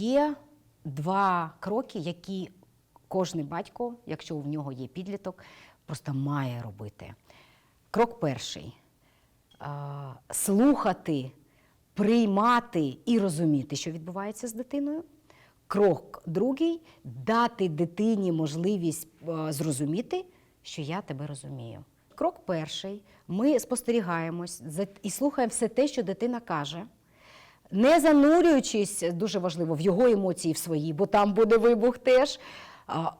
Є два кроки, які кожен батько, якщо в нього є підліток, просто має робити. Крок перший слухати, приймати і розуміти, що відбувається з дитиною. Крок другий дати дитині можливість зрозуміти, що я тебе розумію. Крок перший ми спостерігаємось і слухаємо все те, що дитина каже. Не занурюючись дуже важливо в його емоції в свої, бо там буде вибух теж.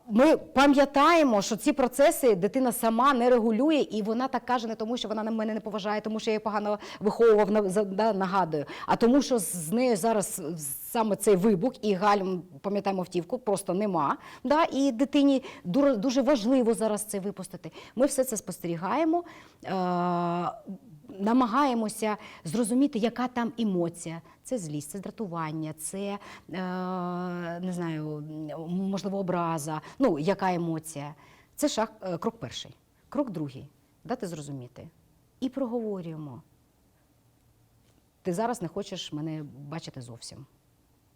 Ми пам'ятаємо, що ці процеси дитина сама не регулює, і вона так каже не тому, що вона на мене не поважає, тому що я її погано виховував, нагадую, а тому, що з нею зараз саме цей вибух і гальм, пам'ятаємо втівку, просто нема. Да, і дитині дуже важливо зараз це випустити. Ми все це спостерігаємо. Намагаємося зрозуміти, яка там емоція. Це злість, це дратування, це е, не знаю, можливо, образа. Ну, яка емоція. Це шаг, е, крок перший. Крок другий дати зрозуміти. І проговорюємо. Ти зараз не хочеш мене бачити зовсім.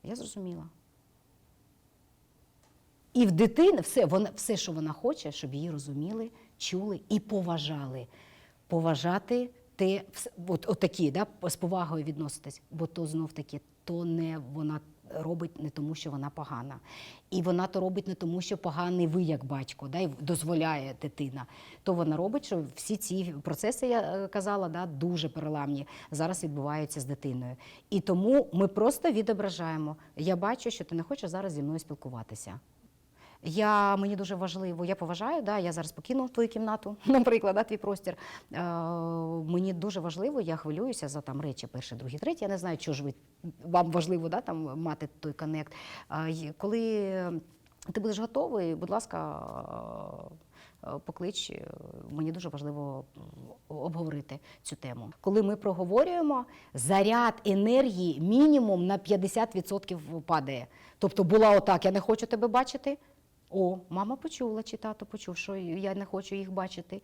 Я зрозуміла. І в дитини все, вона, все, що вона хоче, щоб її розуміли, чули і поважали. Поважати вс- от, от такі, да, з повагою відноситись, бо то знов таки, то не вона робить не тому, що вона погана. І вона то робить не тому, що поганий ви як батько, да, і дозволяє дитина. То вона робить, що всі ці процеси, я е, казала, да, дуже переламні зараз відбуваються з дитиною. І тому ми просто відображаємо. Я бачу, що ти не хочеш зараз зі мною спілкуватися. Я, мені дуже важливо, я поважаю, да, я зараз покину твою кімнату, наприклад, да, твій простір. Е, мені дуже важливо, я хвилююся за там речі перший, другий, третій. Я не знаю, чого ж ви вам важливо да, там, мати той коннект. Е, коли ти будеш готовий, будь ласка, е, поклич. е, Мені дуже важливо обговорити цю тему. Коли ми проговорюємо, заряд енергії мінімум на 50% падає. Тобто була отак, я не хочу тебе бачити. О, мама почула, чи тато почув, що я не хочу їх бачити.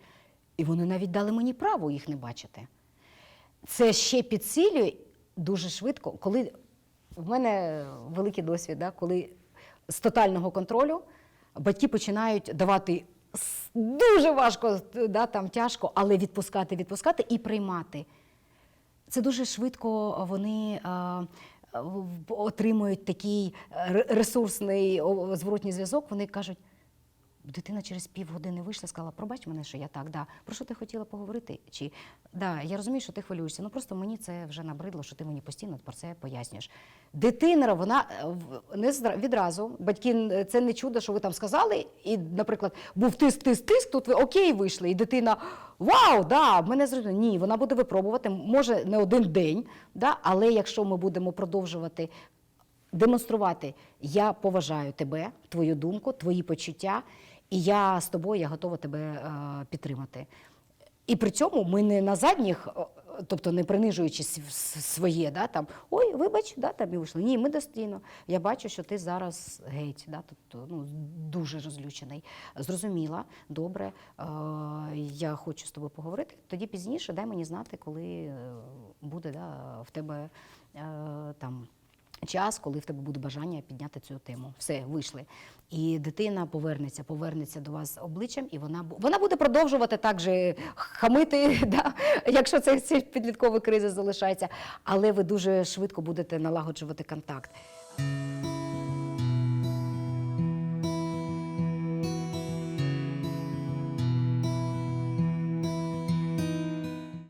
І вони навіть дали мені право їх не бачити. Це ще підсилює дуже швидко, коли в мене великий досвід, да, коли з тотального контролю батьки починають давати дуже важко, да, там, тяжко, але відпускати, відпускати і приймати. Це дуже швидко вони а, отримують такий ре- ресурсний зворотній зв'язок. Вони кажуть, дитина через півгодини вийшла, сказала, пробач мене, що я так, да. Про що ти хотіла поговорити? Чи да, я розумію, що ти хвилюєшся. Ну просто мені це вже набридло, що ти мені постійно про це пояснюєш. Дитина, вона е, не відразу. Батьки це не чудо, що ви там сказали. І, наприклад, був тиск, тиск, тиск, тут ви окей вийшли, і дитина вау, да, мене зрозуміло. Ні, вона буде випробувати, може не один день, да, але якщо ми будемо продовжувати демонструвати, я поважаю тебе, твою думку, твої почуття, і я з тобою я готова тебе е, підтримати. І при цьому ми не на задніх, тобто не принижуючи своє, да, там, ой, вибач, да, там і вийшло. Ні, ми достійно. Я бачу, що ти зараз геть, да, тобто, ну, дуже розлючений. Зрозуміла, добре, е, я хочу з тобою поговорити. Тоді пізніше дай мені знати, коли е, буде да, в тебе е, там час, коли в тебе буде бажання підняти цю тему. Все, вийшли. І дитина повернеться, повернеться до вас обличчям, і вона вона буде продовжувати так же хамити, да, якщо це, підліткова кризис залишається. Але ви дуже швидко будете налагоджувати контакт.